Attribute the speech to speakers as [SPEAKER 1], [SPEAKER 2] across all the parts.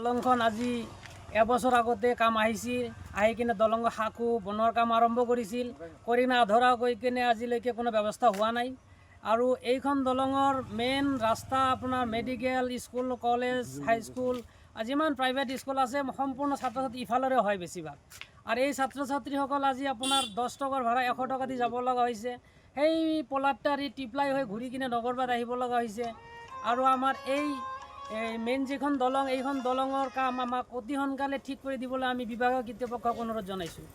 [SPEAKER 1] দলংখন আজি এবছৰ আগতে কাম আহিছিল, আহি কিনে দলং শাকো বনোৱাৰ কাম আৰম্ভ কৰিছিল। কৰি কিনে আধৰা কৰি কিনে আজিলৈকে কোনো ব্যৱস্থা হোৱা নাই। আৰু এইখন দলঙৰ মেইন ৰাস্তা আপোনাৰ medical, school, college high school যিমান প্ৰাইভেট স্কুল আছে, সম্পূৰ্ণ ছাত্ৰ ছাত্ৰী ইফালৰে হয় বেছিভাগ। আৰু এই ছাত্ৰ ছাত্ৰীসকল আজি আপোনাৰ দহ টকাৰ ভাড়া এশ টকা দি যাব লগা হৈছে। সেই পলাট্টাৰি টিপলাই হৈ ঘূৰি কিনে নগৰবাদ আহিব লগা হৈছে। আৰু আমাৰ এই মেইন যিখন দলং এইখন দলঙৰ কাম আমাক অতি সোনকালে ঠিক কৰি দিবলৈ আমি বিভাগীয় কৰ্তৃপক্ষক অনুৰোধ জনাইছোঁ।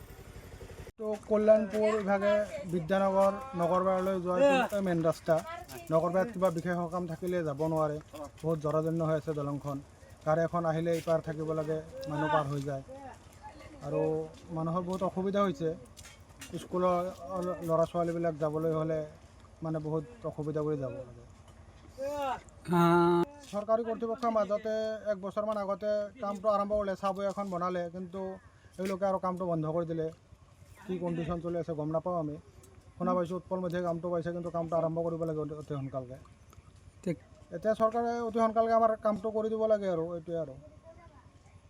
[SPEAKER 2] তো কল্যাণপুৰ বিভাগে বিদ্যানগৰ নগৰবাৰলৈ যোৱাৰ মেইন ৰাস্তা। নগৰবাৰত কিবা বিশেষ সকাম থাকিলে যাব নোৱাৰে। বহুত জৰাজন্য হৈ আছে দলংখন। গাড়ী এখন আহিলে ইপাৰ থাকিব লাগে মানুহ পাৰ হৈ যায়। আৰু মানুহৰ বহুত অসুবিধা হৈছে। স্কুলৰ ল'ৰা ছোৱালীবিলাক যাবলৈ হ'লে মানে বহুত অসুবিধা কৰি যাব লাগে। চৰকাৰী কৰ্তৃপক্ষৰ মাজতে এক বছৰমান আগতে কামটো আৰম্ভ কৰিলে চাবই এখন বনালে কিন্তু এওঁলোকে আৰু কামটো বন্ধ কৰি দিলে। কি কণ্ডিশ্যন চলি আছে গম নাপাওঁ আমি। শুনা পাইছোঁ উৎপল মেধিয়ে কামটো পাইছে কিন্তু কামটো আৰম্ভ কৰিব লাগে অতি- অতি সোনকালে
[SPEAKER 3] ঠিক
[SPEAKER 2] এতিয়া চৰকাৰে অতি সোনকালকে আমাৰ কামটো কৰি দিব লাগে আৰু এইটোৱে আৰু।